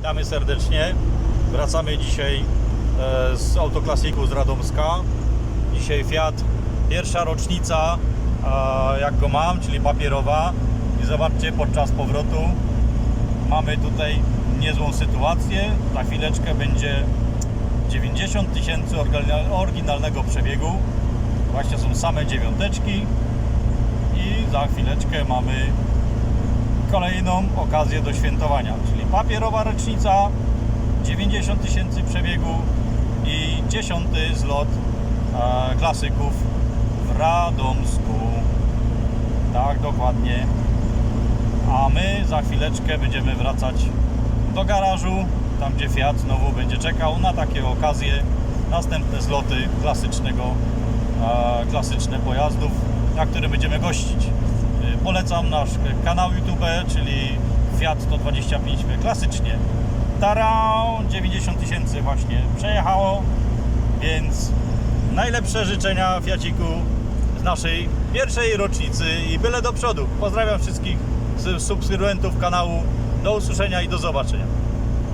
Witamy serdecznie. Wracamy dzisiaj e, z autoklasiku z Radomska. Dzisiaj Fiat, pierwsza rocznica, jak go mam, czyli papierowa. I zobaczcie, podczas powrotu mamy tutaj niezłą sytuację. Za chwileczkę będzie 90 tysięcy orygina- oryginalnego przebiegu. Właśnie są same dziewiąteczki. I za chwileczkę mamy kolejną okazję do świętowania, czyli papierowa rocznica, 90 tysięcy przebiegu i 10 zlot e, klasyków w Radomsku. Tak, dokładnie. A my za chwileczkę będziemy wracać do garażu, tam gdzie Fiat znowu będzie czekał na takie okazje, następne zloty klasycznego, e, klasyczne pojazdów, na które będziemy gościć. E, Polecam nasz kanał YouTube, czyli Fiat 125 klasycznie. Tarau 90 tysięcy właśnie przejechało, więc najlepsze życzenia Fiaciku z naszej pierwszej rocznicy i byle do przodu. Pozdrawiam wszystkich subskrybentów kanału. Do usłyszenia i do zobaczenia.